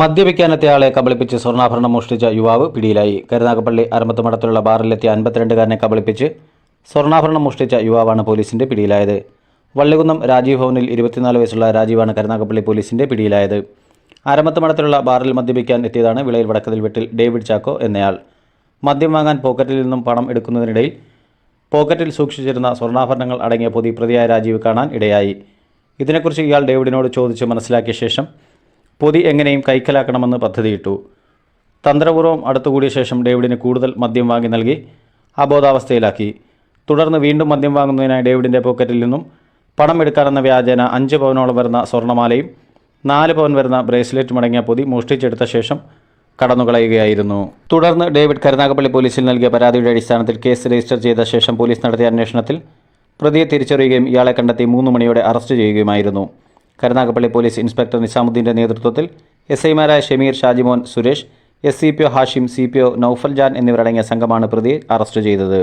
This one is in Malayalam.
മദ്യപിക്കാനെത്തിയ ആളെ കബളിപ്പിച്ച് സ്വർണാഭരണം മോഷ്ടിച്ച യുവാവ് പിടിയിലായി. കരുനാഗപ്പള്ളി അരമത്ത് മഠത്തിലുള്ള ബാറിലെത്തിയ അൻപത്തിരണ്ടുകാരനെ കബളിപ്പിച്ച് സ്വർണാഭരണം മോഷ്ടിച്ച യുവാവാണ് പോലീസിന്റെ പിടിയിലായത്. വള്ളികുന്നം രാജീവ് ഭവനിൽ ഇരുപത്തിനാല് വയസ്സുള്ള രാജീവാണ് കരുനാഗപ്പള്ളി പോലീസിന്റെ പിടിയിലായത്. അരമത്ത് മഠത്തിലുള്ള ബാറിൽ മദ്യപിക്കാൻ എത്തിയതാണ് വിളയിൽ വടക്കതിൽ വീട്ടിൽ ഡേവിഡ് ചാക്കോ എന്നയാൾ. മദ്യം വാങ്ങാൻ പോക്കറ്റിൽ നിന്നും പണം എടുക്കുന്നതിനിടയിൽ പോക്കറ്റിൽ സൂക്ഷിച്ചിരുന്ന സ്വർണാഭരണങ്ങൾ അടങ്ങിയ പൊതി പ്രതിയായ രാജീവ് കാണാൻ ഇടയായി. ഇതിനെക്കുറിച്ച് ഇയാൾ ഡേവിഡിനോട് ചോദിച്ച് മനസ്സിലാക്കിയ ശേഷം പൊതി എങ്ങനെയും കൈക്കലാക്കണമെന്ന് പദ്ധതിയിട്ടു. തന്ത്രപൂർവം അടുത്തുകൂടിയ ശേഷം ഡേവിഡിന് കൂടുതൽ മദ്യം വാങ്ങി നൽകി അബോധാവസ്ഥയിലാക്കി. തുടർന്ന് വീണ്ടും മദ്യം വാങ്ങുന്നതിനായി ഡേവിഡിന്റെ പോക്കറ്റിൽ നിന്നും പണം എടുക്കാനെന്ന വ്യാജേന അഞ്ച് പവനോളം വരുന്ന സ്വർണമാലയും നാല് പവൻ വരുന്ന ബ്രേസ്ലെറ്റും അടങ്ങിയ പൊതി മോഷ്ടിച്ചെടുത്ത ശേഷം കടന്നുകളയുകയായിരുന്നു. തുടർന്ന് ഡേവിഡ് കരുനാഗപ്പള്ളി പോലീസിൽ നൽകിയ പരാതിയുടെ അടിസ്ഥാനത്തിൽ കേസ് രജിസ്റ്റർ ചെയ്ത ശേഷം പോലീസ് നടത്തിയ അന്വേഷണത്തിൽ പ്രതിയെ തിരിച്ചറിയുകയും ഇയാളെ കണ്ടെത്തി മൂന്ന് മണിയോടെ അറസ്റ്റ് ചെയ്യുകയുമായിരുന്നു. കരുനാഗപ്പള്ളി പോലീസ് ഇൻസ്പെക്ടർ നിസാമുദ്ദീന്റെ നേതൃത്വത്തിൽ എസ് ഐമാരായ Shameer Shajimon Suresh S C P O Hashim C P O Noufal Jan എന്നിവരടങ്ങിയ സംഘമാണ് പ്രതിയെ അറസ്റ്റ് ചെയ്തത്.